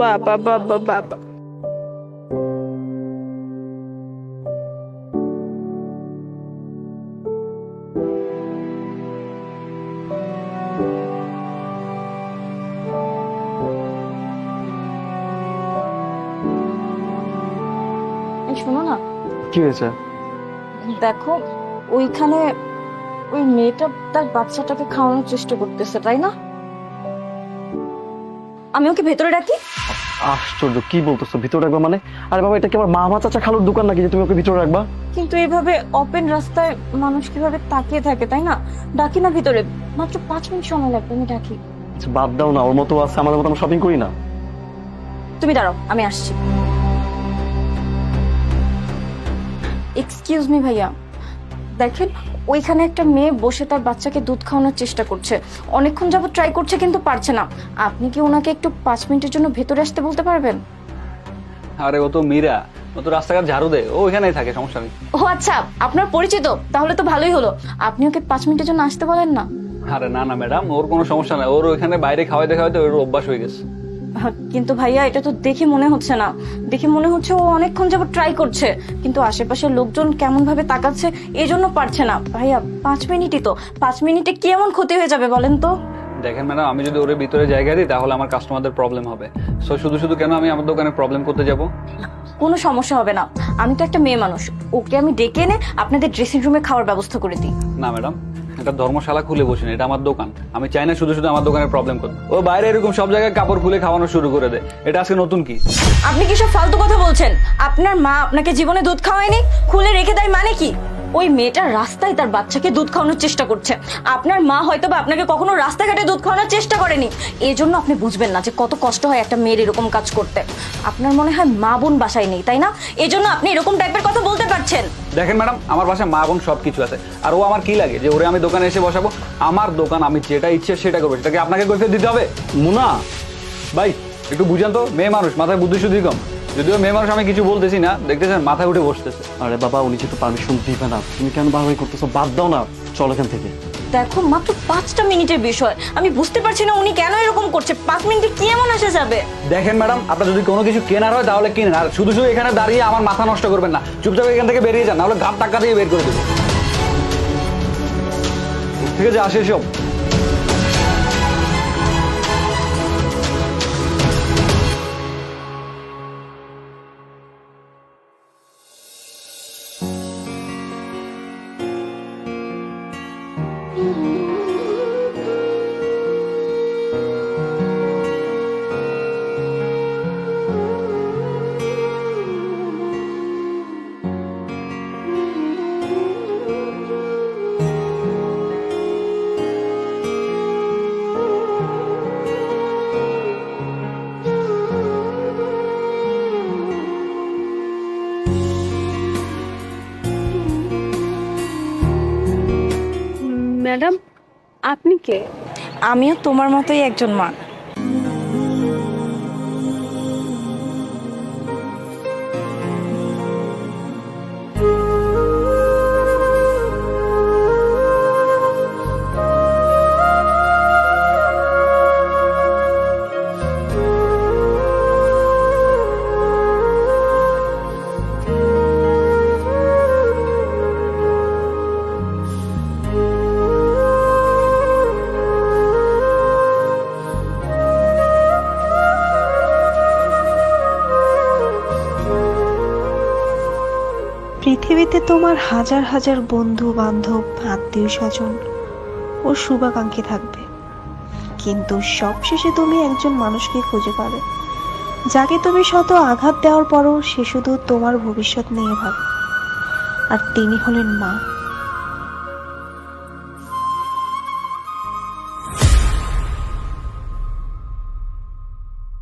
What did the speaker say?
বাবা বাবা বাবা। এই শোনো না। কি হয়েছে? দেখো ওইখানে ওই মেয়েটা তার বাচ্চাটাকে খাওয়ানোর চেষ্টা করতেছে তাই না? আমি ওকে ভেতরে ডাকি? আশ্চর্য কি বলতেছো? ভিতরে রাখবা মানে? আরে বাবা এটা কি আমার মামা চাচা খালুর দোকান নাকি যে তুমি ওকে ভিতরে রাখবা? কিন্তু এইভাবে ওপেন রাস্তায় মানুষ কীভাবে তাকিয়ে থাকে তাই না? ডাকি না ভিতরে মাত্র পাঁচ মিনিট সময় লাগবে আমি ডাকি। আচ্ছা, বাদ দাও না ওর মতো আছে আমাদের মতো আমরা শপিং করি না। তুমি দাঁড়াও আমি আসছি। এক্সকিউজ মি ভাইয়া দেখেন ওইখানে একটা মেয়ে বসে তার বাচ্চাকে দুধ খাওয়ানোর চেষ্টা করছে। অনেকক্ষণ যাবত ট্রাই করছে কিন্তু পারছে না। আপনি কি ওনাকে একটু পাঁচ মিনিটের জন্য ভেতরে আসতে বলতে পারবেন? আরে ও তো মীরা। ও তো রাস্তাঘাট ঝাড়ু দেয়। ও ওইখানেই থাকে সমস্যা নেই। ও আচ্ছা আপনার পরিচিত? তাহলে তো ভালোই হলো। আপনি ওকে পাঁচ মিনিটের জন্য আসতে বলেন না। আরে না না ম্যাডাম ওর কোনো সমস্যা নাই। ওর ওইখানে বাইরে খাওয়াইতে খাওয়াইতে ওর অভ্যাস হয়ে গেছে। কিন্তু ভাইয়া এটা তো দেখে মনে হচ্ছে না। দেখে মনে হচ্ছে ও অনেকক্ষণ যাবত ট্রাই করছে কিন্তু আশেপাশের লোকজন কেমন ভাবে তাকাচ্ছে এই জন্য পারছে না। ভাইয়া পাঁচ মিনিটই তো। পাঁচ মিনিটে কি এমন ক্ষতি হয়ে যাবে বলেন তো? দেখেন ম্যাডাম আমি যদি ওর ভিতরে জায়গা দিই তাহলে আমার কাস্টমারদের প্রবলেম হবে। সো শুধু শুধু কেন আমি আমার দোকানে প্রবলেম করতে যাব? কোনো সমস্যা হবে না। আমি তো একটা মেয়ে মানুষ। ওকে আমি ডেকে এনে আপনাদের ড্রেসিং রুমে খাওয়ার ব্যবস্থা করে দিই। না ম্যাডাম। এটা ধর্মশালা খুলে বসেন এটা আমার দোকান। আমি চাই না শুধু শুধু আমার দোকানে প্রবলেম করতে। ও বাইরে এরকম সব জায়গায় কাপড় খুলে খাওয়ানো শুরু করে দেয় এটা আজকে নতুন কি? আপনি কি সব ফালতু কথা বলছেন? আপনার মা আপনাকে জীবনে দুধ খাওয়ায়নি? খুলে রেখে দেয় মানে কি? ওই মেয়েটা রাস্তায় তার বাচ্চাকে দুধ খাওয়ানোর চেষ্টা করছে। আপনার মা হয়তো বা আপনাকে কখনো রাস্তাঘাটে দুধ খাওয়ানোর চেষ্টা করেনি। এই জন্য আপনি বুঝবেন না যে কত কষ্ট হয় একটা মেয়ের এরকম কাজ করতে। আপনার মনে হয় মা বোন বাসায় নেই, তাই না? এই জন্য আপনি এরকম টাইপের কথা বলতে পারছেন। দেখেন ম্যাডাম, আমার বাসায় মা বোন সব কিছু আছে। আর ও আমার কি লাগে? যে ওরে আমি দোকানে এসে বসাবো, আমার দোকান, আমি যেটা ইচ্ছে সেটা করব। সেটাকে আপনাকে কৈফিয়ত দিতে হবে? মুনা, ভাই, একটু বুঝান তো, মেয়ে মানুষ, মাথায় বুদ্ধি শুধুই কম। যদিও মেয়ে মানুষ আমি কিছু বলতেছি না, দেখতেছেন, মাথায় উঠে বসতেছে। আরে বাবা, উনি যেহেতু পারমিশন দিবে না, তুমি কেন বারবার করতেছো? বাদ দাও না, চল এখান থেকে। দেখো, মাত্র পাঁচটা মিনিটের বিষয়। আমি বুঝতে পারছি না উনি কেন এরকম করছে। পাঁচ মিনিটে কি এমন আসা যাবে? দেখেন ম্যাডাম, আপনার যদি কোনো কিছু কেনার হয় তাহলে কিনেন। আর শুধু শুধু এখানে দাঁড়িয়ে আমার মাথা নষ্ট করবেন না। চুপচাপ এখান থেকে বেরিয়ে যান, নাহলে ঘাট টাকা দিয়ে বের করে দেবো। ঠিক আছে আসে সব ম্যাডাম আপনি কে? আমিও তোমার মতোই একজন মা। পৃথিবীতে তোমার হাজার হাজার বন্ধু বান্ধব আত্মীয় স্বজন ও শুভাকাঙ্ক্ষী থাকবে। কিন্তু সবশেষে তুমি একজন মানুষকে খুঁজে পাবে, যাকে তুমি শত আঘাত দেওয়ার পরও সে শুধু তোমার ভবিষ্যৎ নিয়ে ভাবে। আর তিনি হলেন মা।